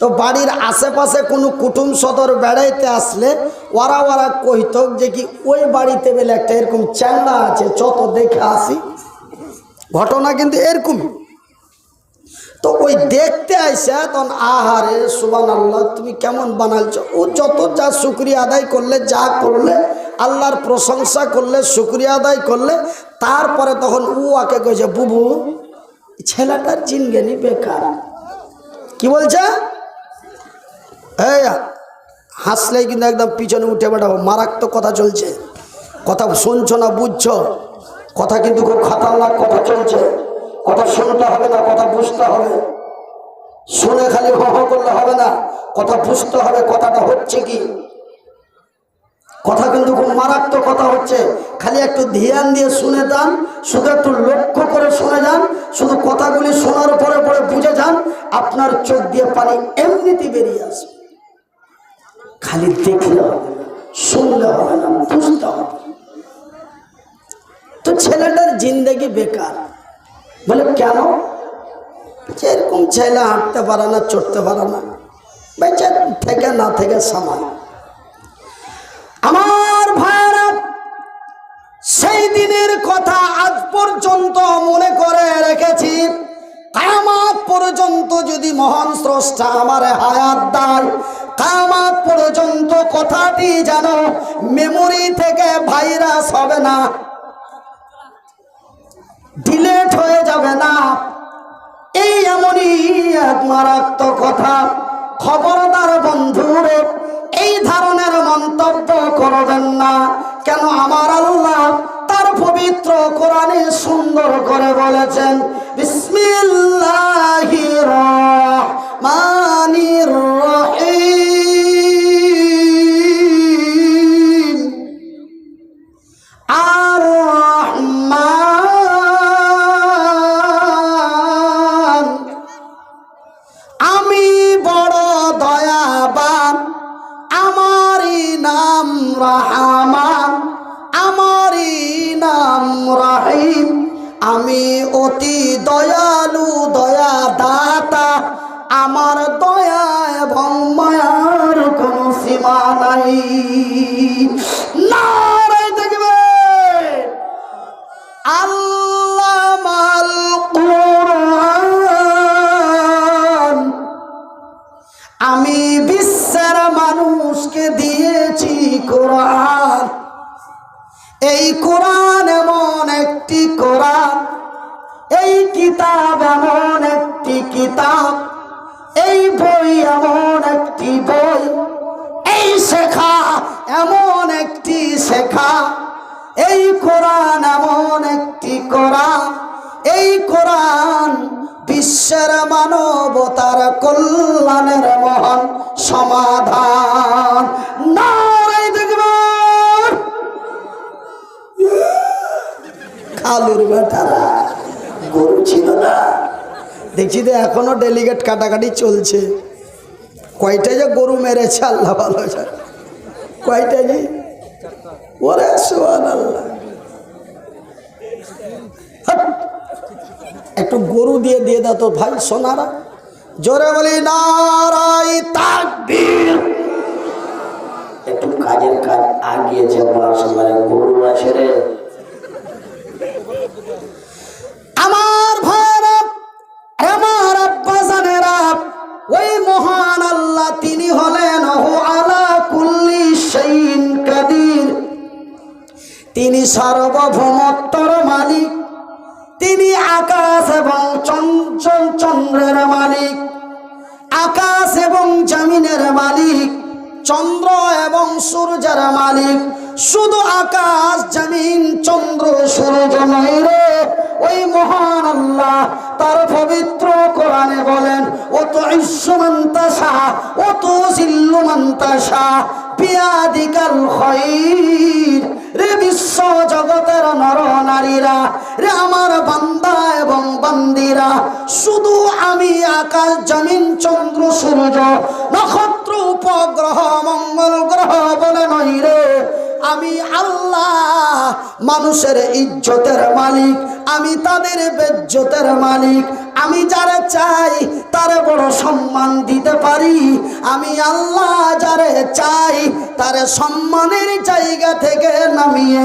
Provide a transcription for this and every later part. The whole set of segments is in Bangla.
তো বাড়ির আশেপাশে কোনো কুটুম সদর বেড়াইতে আসলে ওরা ওরা কহিত যে কি ওই বাড়িতে বেলে একটা এরকম চ্যাংড়া আছে, যত দেখে আসি। ঘটনা কিন্তু এরকমই তো ওই দেখতে আইসা তখন, আহারে সুবান আল্লাহ তুমি কেমন বানালছো ও যত যা শুক্রিয়া আদায় করলে, যা করলে, আল্লাহর প্রশংসা করলে, শুক্রিয়া আদায় করলে, তারপরে তখন ও আকে কইছে, বুবু, ছেলেটার জিনগেনি বেকার। কি বলছে? এই, হাসলেই কিন্তু একদম পিছনে উঠে বেড়াবো মারাত্মক কথা চলছে। কথা শুনছো না বুঝছ? কথা কিন্তু খুব খাতারনাক কথা চলছে। কথা শুনতে হবে না, কথা বুঝতে হবে। শুনে খালি হ করলে হবে না। কথা বুঝতে হবে, কথাটা হচ্ছে কি? কথা কিন্তু খুব মারাত্মক কথা হচ্ছে। খালি একটু ধ্যান দিয়ে শুনে যান, শুধু একটু লক্ষ্য করে শুনে যান, শুধু কথাগুলি শোনার পরে পরে বুঝে যান, আপনার চোখ দিয়ে পানি এমনিতে বেরিয়ে আসবে। খালি হবে না হবে না, বুঝতে হবে। তো ছেলেটার জিন্দেগি বেকার। বলে, কেন? যে এরকম ছেলে হাঁটতে পারে না, চড়তে পারে না। বেচা থেকে না থেকে সামান। আমার ভাইরা সেই দিনের কথা আজ পর্যন্ত মনে করে রেখেছি। কামাত পর্যন্ত যদি মহান স্রষ্টা আমার হায়াত দেয় কামাত পর্যন্ত কথাটি যেন মেমোরি থেকে ভাইরাস হবে না। ডিলেট হয়ে যাবে না। এই এমনই এক মারাত্মক কথা। খবরদার বন্ধুরে, এই ধরনের মন্তব্য করবেন না। কেন আমার আল্লাহ তার পবিত্র কোরআনে সুন্দর করে বলেছেন, বিসমিল্লাহির রহমানির রহিম অতি দয়ালু দয়া দাতা আমার দয়া এবং মায়ার কোনো সীমা নাই। নারায় দেখবে। আমি বিশ্বের মানুষকে দিয়েছি কোরআন। কিতাব এমন একটি কিতাব, এই বই এমন একটি বই, এই শেখা এমন একটি শেখা, এই কোরআন এমন একটি কোরআন, এই কোরআন বিশ্বের মানবতার কল্যাণের মহান সমাধান। নারাই দেখবেন কালুর বেটারা। গরু ছিল না। দেখছি তো এখনও ডেলিগেট কাটাকাটি চলছে। কয়টা যে গরু মেরেছে আল্লাহ ভালো। কয়টা যে ওরে সোহান আল্লাহ একটু গরু দিয়ে দিয়ে দাও তো ভাই সোনারা। জোরে বলি নারাই তাকবীর। একটু কাজের কাজ আগিয়েছে সময় গরু আছে রে সার্বভৌমত্বর মালিক। তিনি আকাশ এবং চঞ্চল চন্দ্রের মালিক। আকাশ এবং জমিনের মালিক, চন্দ্র এবং সূর্যের মালিক। শুধু আকাশ, জমিন, চন্দ্র, সূর্য নয় ওই মহান আল্লাহ তার পবিত্র কোরআনে বলেন ও তো ইস্যুমন্তাসা ও তো সিল্লুমন্তাসা পিয়াদিকাল খৈর। রে বিশ্ব জগতের নর নারীরা রে আমার বান্দা এবং বান্দিরা, শুধু আমি আকাশ, জমিন, চন্দ্র, সূর্য, নক্ষত্র, উপগ্রহ, মঙ্গল গ্রহ বলে নই রে, আমি আল্লাহ। মানুষের ইজ্জতের মালিক, আমি তাদের বেজ্জতের মালিক। আমি যারা চাই তারে বড় সম্মান দিতে পারি। আমি আল্লাহ যারে চাই তারে সম্মানের জায়গা থেকে নামিয়ে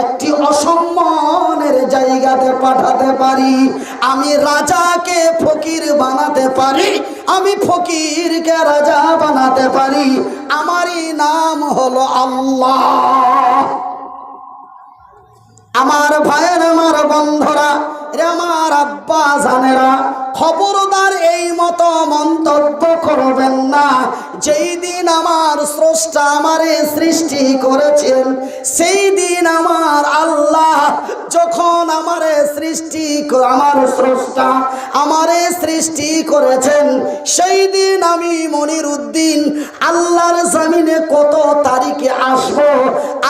একটি অসম্মানের জায়গাতে পাঠাতে পারি। আমি রাজাকে ফকির বানাতে পারি। আমি ফকিরকে রাজা বানাতে পারি। আমারই নাম হলো আল্লাহ। আমার ভাইয়ের আমার বন্ধুরা রে আমার আব্বা জানেরা খবরদার এই মতো মন্তব্য করবেন যেই দিন আমার স্রষ্টা আমারে সৃষ্টি করেছেন, সেই দিন আমার আল্লাহ যখন আমারে সৃষ্টি আমার স্রষ্টা আমারে সৃষ্টি করেছেন, সেই দিন আমি মনির উদ্দিন আল্লাহর জমিনে কত তারিখে আসব,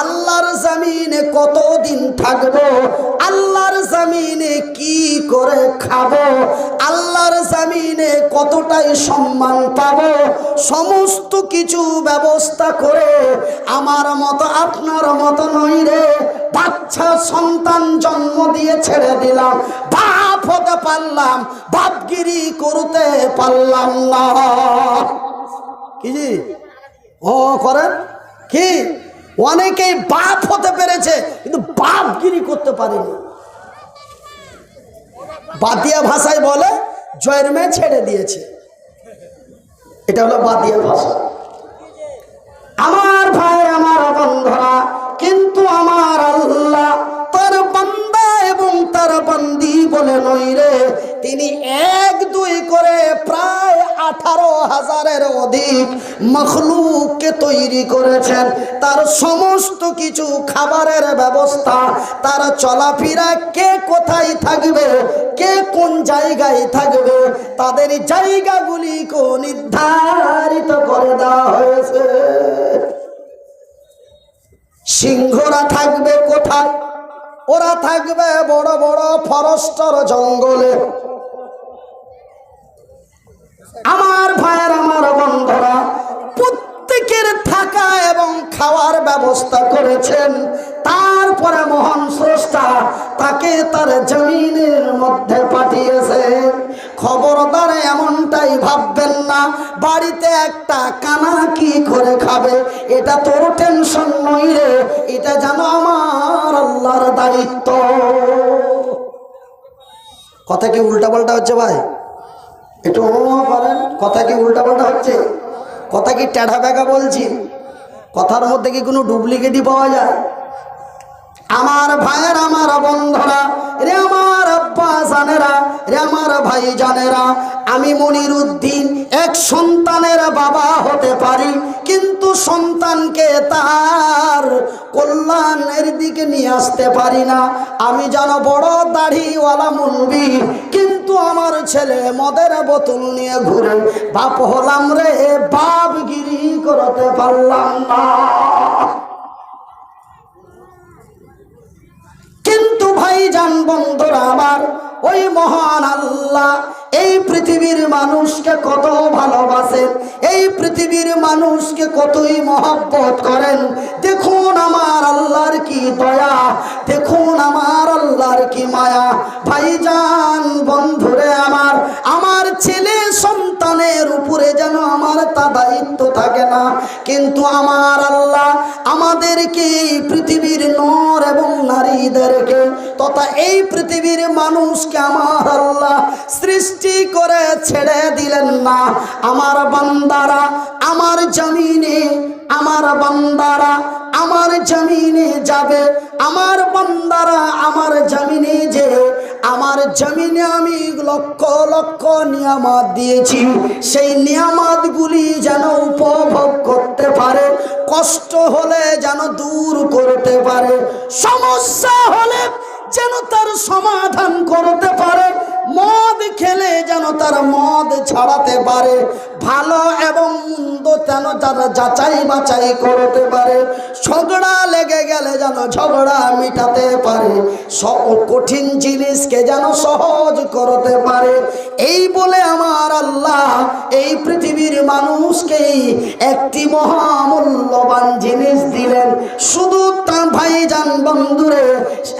আল্লাহর জমিনে কত দিন থাকব, আল্লাহর জমিনে কি করে খাব, আল্লাহর জমিনে কতটাই সম্মান পাবো সমস্ত কিছু ব্যবস্থা করে আমার মতো আপনার মতো নই রে। বাচ্চা সন্তান জন্ম দিয়ে ছেড়ে দিলাম। বাপ হতে পারলাম, বাপগিরি করতে পারলাম না। কি জি? ও, করেন? কি? অনেকেই বাপ হতে পেরেছে, কিন্তু বাপগিরি করতে পারেনি। বাদিয়া ভাষায় বলে, জয়ের মেয়ে ছেড়ে দিয়েছে। এটা হলো বাদিয়া ভাষা। আমার ভাই, আমার বন্ধুরা, কিন্তু আমার আল্লাহ তার বান্দা এবং তার বান্দি বলে নই রে। তিনি এক দুই করে প্রায় আঠারো হাজারের অধিক মখলুককে তৈরি করেছেন। তার সমস্ত কিছু খাবারের ব্যবস্থা, তার চলাফেরা, কে কোথায় থাকবে, কে কোন জায়গায় থাকবে, তাদের জায়গাগুলিকে নির্ধারিত করে দেওয়া হয়েছে। সিংহরা থাকবে কোথায়? ওরা থাকবে বড় বড় ফরেস্টর জঙ্গলে। আমার ভাইয়ের, আমার বন্ধুরা, প্রত্যেকের থাকা এবং খাওয়ার ব্যবস্থা করেছেন। তারপরে মহান স্রষ্টা তাকে তার জমিনের মধ্যে পাঠিয়েছেন খবরদার এমনটাই ভাববেন না, বাড়িতে একটা কানা কি করে খাবে। এটা তোর টেনশন নই রে, এটা যেন আমার আল্লাহর দায়িত্ব। কথা কি উল্টা পাল্টা হচ্ছে ভাই? একটু করেন, কথা কি উল্টা পাল্টা হচ্ছে? কথা কি ট্যাঢা বলছি? কথার মধ্যে কি কোনো ডুপ্লিকেটই পাওয়া যায়? আমি মনির উদ্দিন এক সন্তানের বাবা হতে পারি, কিন্তু সন্তানকে তার কল্যাণের দিকে নিয়ে আসতে পারি না। আমি যেন বড় দাড়িওয়ালা মুলবি কিন্তু আমার ছেলে মদের বোতল নিয়ে ঘুরে, বাপ হলাম রে, বাপগিরি করতে পারলাম না। কিন্তু ভাইজান বন্ধুরা আমার, ওই মহান আল্লাহ, এই পৃথিবীর মানুষকে কত ভালোবাসেন, এই পৃথিবীর মানুষকে কতই মহব্বত করেন। দেখুন আমার আল্লাহর কি দয়া, দেখুন আমার আল্লাহর কি মায়া। ভাইজান বন্ধুরে আমার আমার ছেলে সন্তানের উপরে যেন আমার তা দায়িত্ব থাকে না। কিন্তু আমার আল্লাহ আমাদেরকে এই পৃথিবীর নর এবং নারীদেরকে তথা এই পৃথিবীর মানুষকে আমার আল্লাহ সৃষ্টি করে ছেড়ে দিলেন না। আমার বান্দারা আমার জমিনে, আমার বান্দারা আমার জমিনে যাবে। আমার বান্দারা আমার জমিনে যে জমিনে আমি লক্ষ লক্ষ নিয়ামাত দিয়েছি। সেই নিয়ামতগুলি যেন উপভোগ করতে পারে, কষ্ট হলে যেন দূর করতে পারে, সমস্যা হলে যেন তার সমাধান করতে পারে, মদ খেলে যেন তার মদ ছাড়াতে পারে ভালো এবং মন্দ যেন তারা যাচাই বাছাই করতে পারে, ঝগড়া লেগে গেলে যেন ঝগড়া মিটাতে পারে কঠিন জিনিসকে যেন সহজ করতে পারে। এই বলে আমার আল্লাহ এই পৃথিবীর মানুষকেই একটি মহামূল্য মূল্যবান জিনিস দিলেন। শুধু তা ভাইজান বন্ধুরে,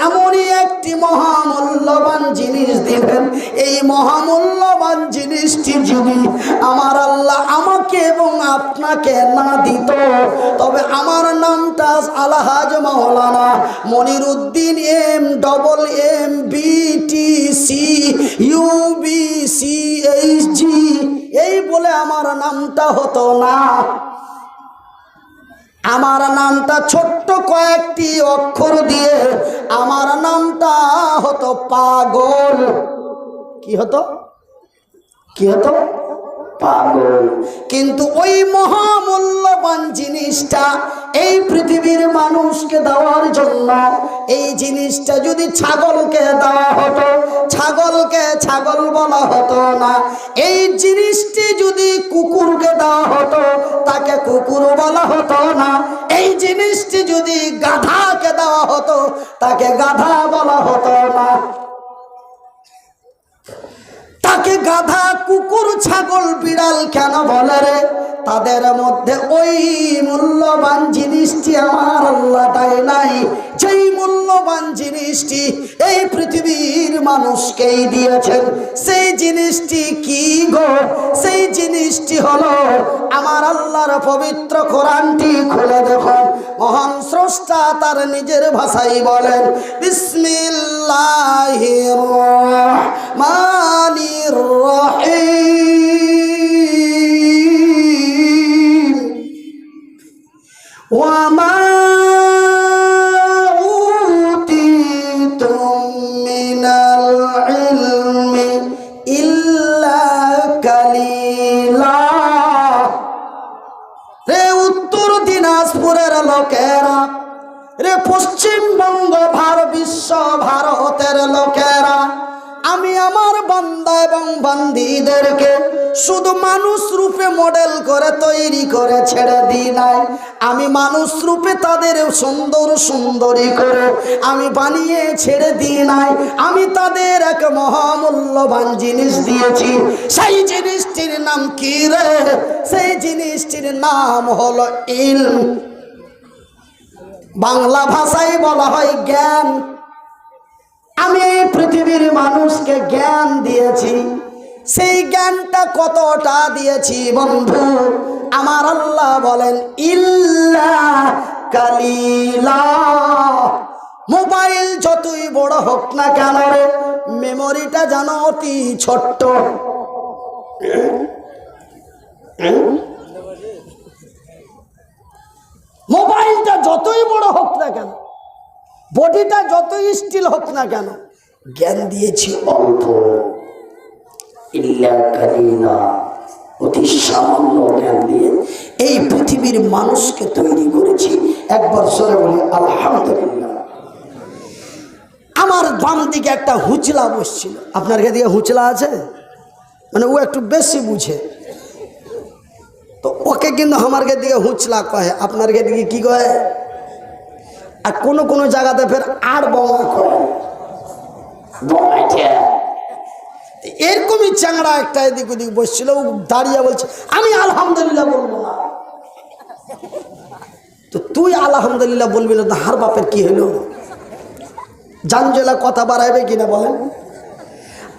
এমনই একটি মহামূল্যবান জিনিস দিলেন। এই মহামূল্যবান জিনিসটি যদি আমার আল্লাহ আমাকে এবং আপনাকে না দিত। তবে আমার নামটা আলহাজ মাওলানা Monir Uddin M, double M B T C U B C H G এই বলে আমার নামটা হতো না। আমার নামটা ছোট্ট কয়েকটি অক্ষর দিয়ে আমার নামটা হতো পাগল। কি হতো? কি হতো? কিন্তু ওই মহামূল্যবান জিনিসটা এই পৃথিবীর মানুষকে দেওয়ার জন্য, এই জিনিসটা যদি ছাগলকে দেওয়া হতো, ছাগলকে ছাগল বলা হতো না, এই জিনিসটি যদি কুকুরকে দেওয়া হতো, তাকে কুকুর বলা হতো না, এই জিনিসটি যদি গাধাকে দেওয়া হতো, তাকে গাধা বলা হতো না। তাকে গাধা কুকুর ছাগল, বিড়াল কেন বলে রে? তাদের মধ্যে ওই মূল্যবান জিনিসটি আমার আল্লাহটাই নাই। যেই মূল্যবান জিনিসটি এই পৃথিবীর মানুষকেই দিয়েছেন, সেই জিনিসটি কি গো? সেই জিনিসটি হলো আমার আল্লাহর পবিত্র কোরআনটি খুলে দেখুন মহান স্রষ্টা তার নিজের ভাষাই বলেন, বিসমিল্লাহির রহমানির রহিম। day. মানুষ রূপে তাদের সুন্দর সুন্দরী করে। আমি বানিয়ে ছেড়ে দিই নাই, আমি তাদের এক মহামূল্যবান জিনিস দিয়েছি। সেই জিনিসটির নাম কি রে? সেই জিনিসটির নাম হলো ইলম। বাংলা ভাষায় বলা হয় জ্ঞান। আমি এই পৃথিবীর মানুষকে জ্ঞান দিয়েছি। সেই জ্ঞানটা কতটা দিয়েছি বন্ধু? আমার আল্লাহ বলেন, ইল্লা কালিলা। মোবাইল যতই বড় হোক না কেন মেমোরিটা যেন অতি ছোট্ট। মোবাইলটা যতই বড় হোক না কেন, বডিটা যতই স্টিল হোক না কেন, জ্ঞান দিয়েছি অল্প। অতি সামান্য জ্ঞান দিয়ে এই পৃথিবীর মানুষকে তৈরি করেছি। একবার সরে আলহামদুলিল্লাহ। আমার বাম দিকে একটা হুচলা বসছিল। আপনার দিকে হুচলা আছে? মানে ও একটু বেশি বুঝে। তো ওকে কিন্তু আমার দিকে হুচলা কহে আপনার দিকে কি কহে আর কোনো কোনো জায়গাতে ফের আর বমা করে বমাইটা এরকমই চ্যাংড়া একটা এদিক ওদিক বসছিল দাঁড়িয়ে বলছে, আমি আলহামদুলিল্লাহ বলব না। তো তুই আলহামদুলিল্লাহ বলবি না হার বাপের কি হলো? জানজেলা কথা বাড়াইবে কিনা বলেন?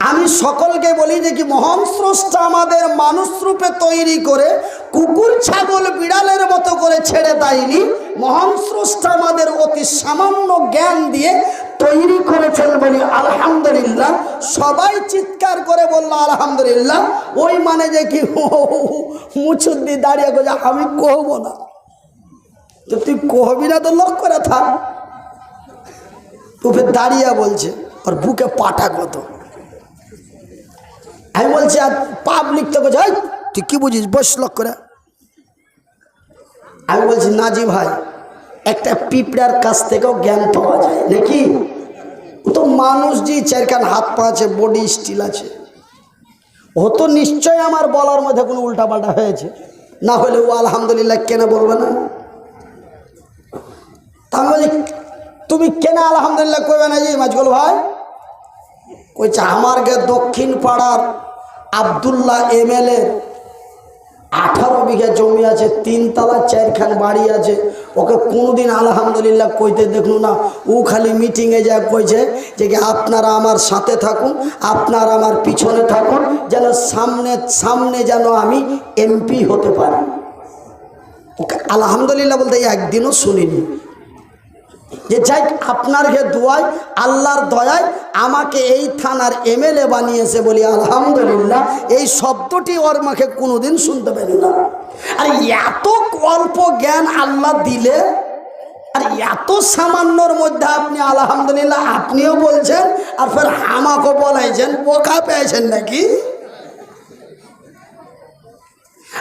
আমি সকলকে বলি যে কি, মহান স্রষ্টা আমাদের মানুষ রূপে তৈরি করে কুকুর, ছাগল, বিড়ালের মতো করে ছেড়ে দেয়নি। মহান স্রষ্টা আমাদের অতি সামান্য জ্ঞান দিয়ে তৈরি করেছেন বলি আলহামদুলিল্লাহ। সবাই চিৎকার করে বলল, আলহামদুলিল্লাহ। ওই মানে যে কি মুছুদ্দি দাঁড়িয়ে গো আমি কহব না। তো তুই কহবি না তো লক করে থাক। তো দাঁড়িয়ে বলছে, ওর বুকে পাটা কত? আমি বলছি, আর পাবলিক তো বলছে তুই কি বুঝিস? বস লক করে। আমি বলছি নাজি ভাই, একটা পিঁপড়ার কাছ থেকেও জ্ঞান পাওয়া যায়, নাকি? তো মানুষ যে চারখান হাত পা আছে বডি স্টিল আছে। ও তো নিশ্চয় আমার বলার মধ্যে কোনো উল্টাপাল্টা হয়েছে। না হলে ও আলহামদুলিল্লাহ কেন বলবে না? আমি বলছি, তুমি কেন আলহামদুলিল্লাহ করবে না জি মাঝগুল ভাই? কইছে আমার গে দক্ষিণ পাড়ার আবদুল্লাহ এমএলএ আঠারো বিঘা জমি আছে, তিনতলা চারখান বাড়ি আছে। ওকে কোনোদিন আলহামদুলিল্লাহ কইতে দেখল না, ও খালি মিটিংয়ে যা কইছে যে কি আপনারা আমার সাথে থাকুন, আপনারা আমার পিছনে থাকুন, যেন সামনে সামনে যেন আমি এমপি হতে পারি। ওকে আলহামদুলিল্লাহ বলতে একদিনও শুনিনি। যে যাই আপনার হে দোয়ায়, আল্লাহর দয়ায় আমাকে এই থানার এমএলএ বানিয়েছে বলি আলহামদুলিল্লাহ। এই শব্দটি ওর মাকে কোনোদিন শুনতে পারি না। আর এত অল্প জ্ঞান আল্লাহ দিলে, আর এত সামান্যর মধ্যে আপনি আলহামদুলিল্লাহ, আপনিও বলছেন, আর ফের আমাকে বলাইছেন, বোকা পেয়েছেন নাকি?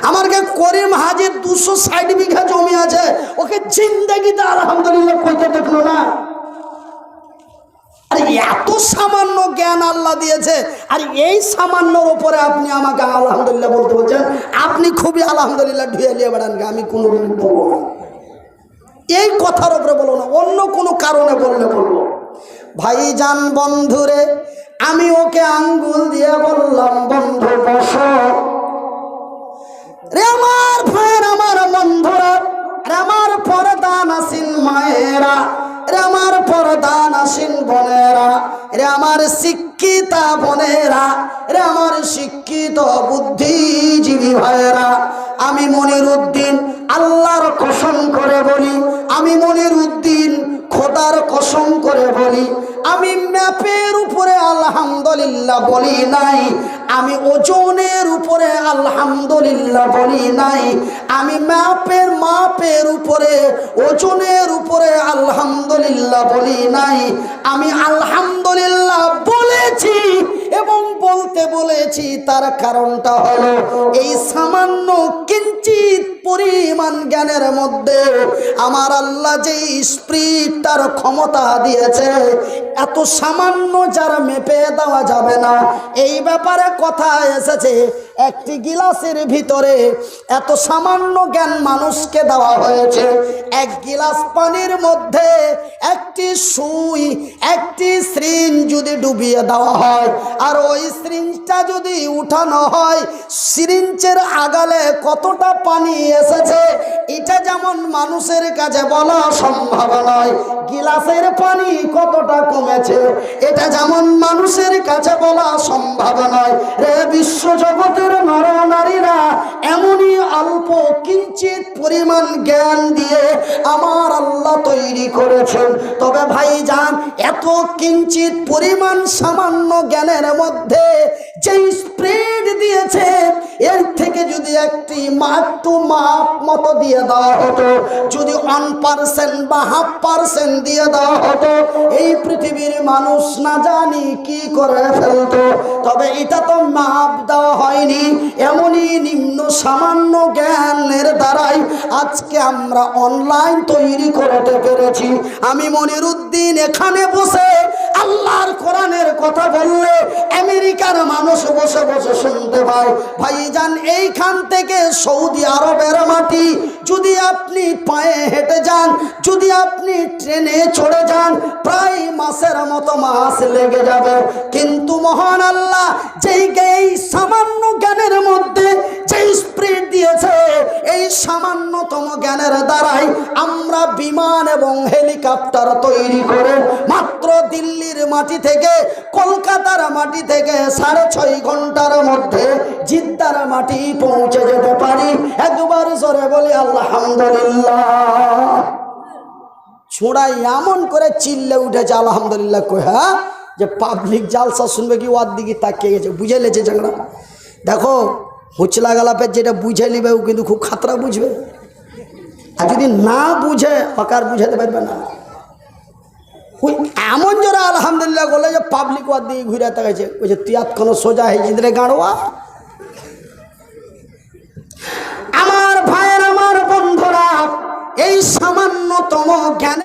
আমার কে করিম হাজির দুশো ষাট বিঘা জমি আছে। ওকে জিন্দগিতে আলহামদুলিল্লাহ, কইতে দেখল না। আর, এত সামান্য জ্ঞান আল্লাহ দিয়েছে। আর, এই সামান্যর উপরে আপনি আমাকে আলহামদুলিল্লাহ বলতে বলছেন, আপনি খুবই আলহামদুলিল্লাহ ধুয়ে নিয়ে বেড়ান আমি কোনো বলব এই কথার উপরে বলো না, অন্য কোনো কারণে বললে বলব। ভাইজান বন্ধুরে, আমি ওকে আঙ্গুল দিয়ে বললাম, বন্ধু, বসো। রে আমার ভাইয়ের, আমার বন্ধুরা, রে আমার পরদান আসিন মায়েরা, রে আমার পরদান আসিন বোনেরা, রে আমার শিক্ষিতা বোনেরা, রে আমার শিক্ষিত বুদ্ধিজীবী ভাইয়েরা, আমি মনির উদ্দিন আল্লাহর কসম করে বলি, আমি মনির উদ্দিন খোদার কসম করে বলি, আমি ম্যাপের উপরে আলহামদুলিল্লাহ বলি নাই। আমি ওজনের উপরে আলহামদুলিল্লাহ বলি নাই। আমি মাপের মাপের উপরে, ওজনের উপরে আলহামদুলিল্লাহ বলি নাই। আমি আলহামদুলিল্লাহ বলেছি এবং বলতে বলেছি, তার কারণটা হলো এই সামান্য কিঞ্চিত পরিমাণ জ্ঞানের মধ্যে আমার আল্লাহ যে স্প্রিট, তার ক্ষমতা দিয়েছে, এত সামান্য যারা মেপে দেওয়া যাবে না। এই ব্যাপারে কথা এসেছে, একটি গিলাসের ভিতরে এত সামান্য জ্ঞান মানুষকে দেওয়া হয়েছে। এক গিলাস পানির মধ্যে একটি সুই, একটি শ্রিঞ্জ যদি ডুবিয়ে দেওয়া হয় আর ওই সিরিঞ্জটা যদি উঠানো হয়, সিরিঞ্জের আগালে কতটা পানি এসেছে, এটা যেমন মানুষের কাছে বলা সম্ভব নয়, গিলাসের পানি কতটা কমেছে, এটা যেমন মানুষের কাছে বলা সম্ভব নয়। রে বিশ্ব জগতের নর নারীরা এমনই অল্প কিঞ্চিত পরিমাণ জ্ঞান দিয়ে আমার আল্লাহ তৈরি করেছেন। তবে ভাই যান এত কিঞ্চিত পরিমাণ সামান্য জ্ঞানের মধ্যে যে স্প্রেড দিয়েছে, এর থেকে যদি একটি মাপ মাপ মতো দিয়ে দেওয়া হতো, যদি ওয়ান পার্সেন্ট বা হাফ পার্সেন্ট দিয়ে দেওয়া হতো, এই পৃথিবীর মানুষ না জানি কি করে ফেলতো। তবে এটা তো মাপ দেওয়া হয়নি, এমনই নিম্ন সামান্য জ্ঞানের দ্বারাই আজকে আমরা অনলাইন তৈরি করতে পেরেছি। আমি মনির উদ্দিন এখানে বসে কোরআনের কথা বললে আমেরিকার মানুষ বসে বসে শুনতে পায়। ভাইজান, এইখান থেকে সৌদি আরবের মাটি, যদি আপনি পায়ে হেঁটে যান, যদি আপনি ট্রেনে চড়ে যান, প্রায় মাসের মতো মাস লেগে যাবে। কিন্তু মহান আল্লাহ, যেই এই সামান্য জ্ঞানের মধ্যে যেই স্প্রিট দিয়েছে, এই সামান্যতম জ্ঞানের দ্বারাই আমরা বিমান এবং হেলিকপ্টার তৈরি করে মাত্র দিল্লির মাটি থেকে, কলকাতার মাটি থেকে সাড়ে ছয় ঘণ্টার মধ্যে জিদ্দার মাটি পৌঁছে যেতে পারি। একবার জোরে বলি, আলহামদুলিল্লাহ। ছোড়াই এমন করে চিল্লে উঠেছে, আলহামদুলিল্লাহ, কই হ্যাঁ? যে পাবলিক জালসা শুনবে কি, ওর দিকে তাকিয়ে গেছে, বুঝে লেছে ঝগড়া। দেখো হোচলা গালাপের যেটা বুঝে নিবে, ও কিন্তু খুব খাতরা বুঝবে। আর যদি না বুঝে অকার বুঝাতে পারবে না। ওই এমন যারা আলহামদুলিল্লাহ বলে যে পাবলিক ওয়ার দিয়ে ঘুরে তাকাইছে। ওই যে তুই কোনো সোজা হয়েছে রে গাঁড়োয়া। আমার ভাইয়ের, আমার বন্ধুরা, এই সামান্যতম জ্ঞান